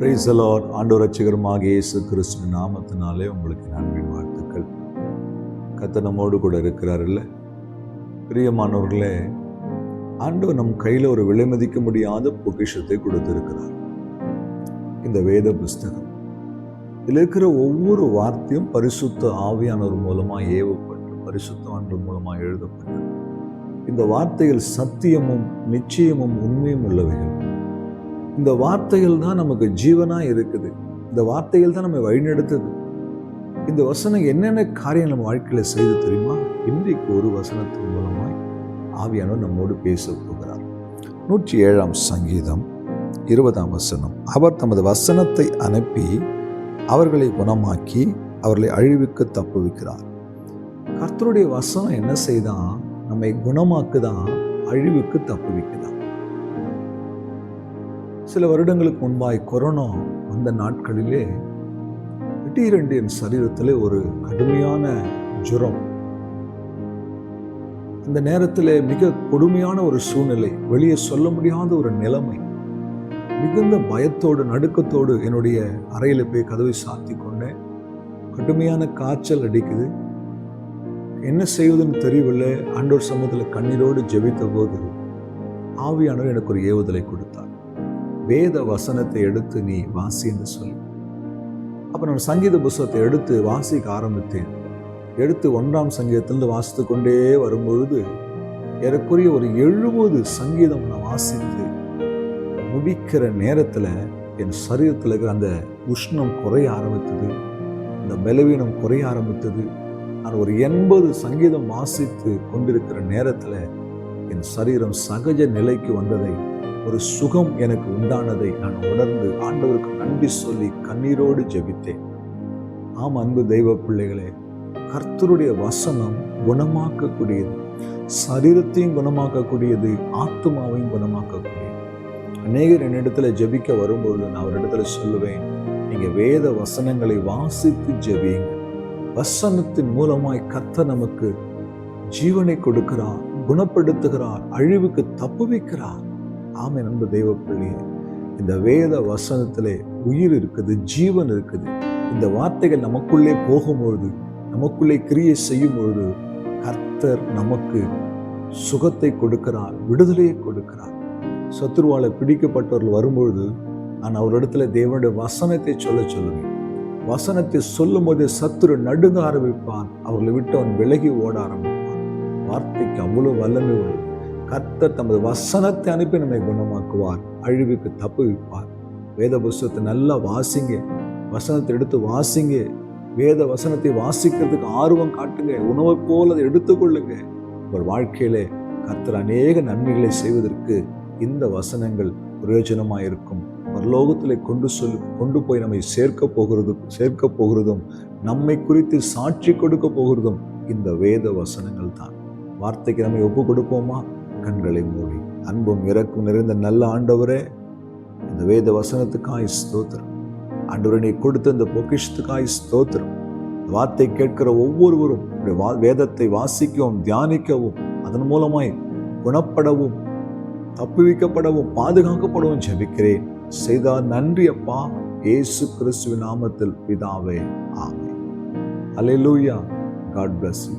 Praise the Lord ஆண்டோர் ரட்சகரமாக இயேசு கிறிஸ்து நாமத்தினாலே உங்களுக்கு நன்பின் வாழ்த்துக்கள். கத்தனமோடு கூட இருக்கிறார் இல்லை பிரியமானவர்களே ஆண்டவர் நம் கையில் ஒரு விலை மதிக்க முடியாத பொக்கிஷத்தை கொடுத்திருக்கிறார். இந்த வேத புஸ்தகம். இதில் இருக்கிற ஒவ்வொரு வார்த்தையும் பரிசுத்த ஆவியானவர் மூலமாக ஏவப்பட்டு பரிசுத்தவான்கள் மூலமாக எழுதப்பட்டு இந்த வார்த்தைகள் சத்தியமும் நிச்சயமும் உண்மையும் உள்ளவைகள். இந்த வார்த்தைகள் தான் நமக்கு ஜீவனாக இருக்குது. இந்த வார்த்தைகள் தான் நம்ம வழிநடத்துது. இந்த வசனம் என்னென்ன காரியம் நம்ம வாழ்க்கையில் செய்து தெரியுமா? இன்றைக்கு ஒரு வசனத்தின் மூலமாய் ஆவியானவர் நம்மோடு பேச போகிறார். நூற்றி ஏழாம் சங்கீதம் இருபதாம் வசனம். அவர் தமது வசனத்தை அனுப்பி அவர்களை குணமாக்கி அவர்களை அழிவுக்கு தப்புவிக்கிறார். கர்த்தருடைய வசனம் என்ன செய்தான்? நம்மை குணமாக்குதான் அழிவுக்கு தப்புவிக்குதான் சில வருடங்களுக்கு முன்பாய் கொரோனா வந்த நாட்களிலே திடீரென்று என் சரீரத்தில் ஒரு கடுமையான ஜுரம். அந்த நேரத்தில் மிக கொடுமையான ஒரு சூழ்நிலை வெளியே சொல்ல முடியாத ஒரு நிலைமை. மிகுந்த பயத்தோடு நடுக்கத்தோடு என்னுடைய அறையில் போய் கதவை சாத்தி கொண்டேன். கடுமையான காய்ச்சல் அடிக்குது. என்ன செய்வதுன்னு தெரியவில்லை. ஆண்டோர் சமூகத்தில் கண்ணீரோடு ஜெபித்த போது ஆவியானவர் எனக்கு ஒரு ஏவுதலை கொடுத்தார். வேத வசனத்தை எடுத்து நீ வாசி என்று சொல்லி அப்போ நான் சங்கீத புஸ்தகத்தை எடுத்து வாசிக்க ஆரம்பித்தேன். எடுத்து ஒன்றாம் சங்கீதத்திலிருந்து வாசித்து கொண்டே வரும்பொழுது ஏறக்குறைய ஒரு எழுபது சங்கீதம் நான் வாசித்து முடிக்கிற நேரத்தில் என் சரீரத்தில் இருக்கிற அந்த உஷ்ணம் குறைய ஆரம்பித்தது. அந்த பலவீனம் குறைய ஆரம்பித்தது. நான் ஒரு எண்பது சங்கீதம் வாசித்து கொண்டிருக்கிற நேரத்தில் என் சரீரம் சகஜ நிலைக்கு வந்ததை ஒரு சுகம் எனக்கு உண்டானதை நான் உணர்ந்து ஆண்டவருக்கு நன்றி சொல்லி கண்ணீரோடு ஜெபித்தேன். ஆம் அன்பு தெய்வ பிள்ளைகளே கர்த்தருடைய வசனம் குணமாக்கக்கூடியது. சரீரத்தையும் குணமாக்கக்கூடியது ஆத்மாவையும் குணமாக்கக்கூடியது. அநேகர் என்னிடத்துல ஜெபிக்க வரும்போது நான் அவரிடத்துல சொல்லுவேன் நீங்க வேத வசனங்களை வாசித்து ஜெபியுங்க வசனத்தின் மூலமாய் கத்த நமக்கு ஜீவனை கொடுக்கிறார் குணப்படுத்துகிறார் அழிவுக்கு தப்புவிக்கிறார். ஆமை நண்பு தெய்வ பிள்ளையே இந்த வேத வசனத்திலே உயிர் இருக்குது ஜீவன் இருக்குது. இந்த வார்த்தைகள் நமக்குள்ளே போகும்பொழுது நமக்குள்ளே கிரியை செய்யும் பொழுது கர்த்தர் நமக்கு சுகத்தை கொடுக்கிறார் விடுதலையை கொடுக்கிறார். சத்துருவால பிடிக்கப்பட்டவர்கள் வரும்பொழுது நான் அவரிடத்துல தேவனுடைய வசனத்தை சொல்ல சொல்லுவேன். வசனத்தை சொல்லும் போதே சத்துரு நடுங்க ஆரம்பிப்பான் அவர்களை விட்டு அவன் விலகி ஓட ஆரம்பிப்பான் வார்த்தைக்கு அவ்வளோ வல்லமை உள்ளது கத்தர் தமது வசனத்தை அனுப்பி நம்மை குணமாக்குவார் அழிவுக்கு தப்புவிப்பார் வேத புஸ்தகத்தை நல்லா வாசிங்க. வசனத்தை எடுத்து வாசிங்க. வேத வசனத்தை வாசிக்கிறதுக்கு ஆர்வம் காட்டுங்க. உணவை போல் அதை எடுத்துக்கொள்ளுங்க. உங்கள் வாழ்க்கையிலே கர்த்தர் அநேக நன்மைகளை செய்வதற்கு இந்த வசனங்கள் பிரயோஜனமாக இருக்கும் பரலோகத்தில் கொண்டு சொல் கொண்டு போய் நம்மை சேர்க்க போகிறதும் சேர்க்க போகிறதும் நம்மை குறித்து சாட்சி கொடுக்க போகிறதும் இந்த வேத வசனங்கள் தான். வார்த்தைக்கு நம்மை ஒப்பு கொடுப்போமா? கண்களை மூடி. அன்பும் இறக்கும் நிறைந்த நல்ல ஆண்டவரே இந்த வேத வசனத்துக்காய் ஸ்தோத்திரம். ஆண்டவரை நீ கொடுத்த இந்த பொக்கிஷத்துக்காய் ஸ்தோத்திரம். வார்த்தை கேட்கிற ஒவ்வொருவரும் வேதத்தை வாசிக்கவும் தியானிக்கவும் அதன் மூலமாய் குணப்படவும் தப்புவிக்கப்படவும் பாதுகாக்கப்படவும் ஜெபிக்கிறேன். செய்தால் நன்றி அப்பா. ஏசு கிறிஸ்துவின் நாமத்தில் பிதாவே. ஆமே அலையலூயா காட் பிளஸ் யூ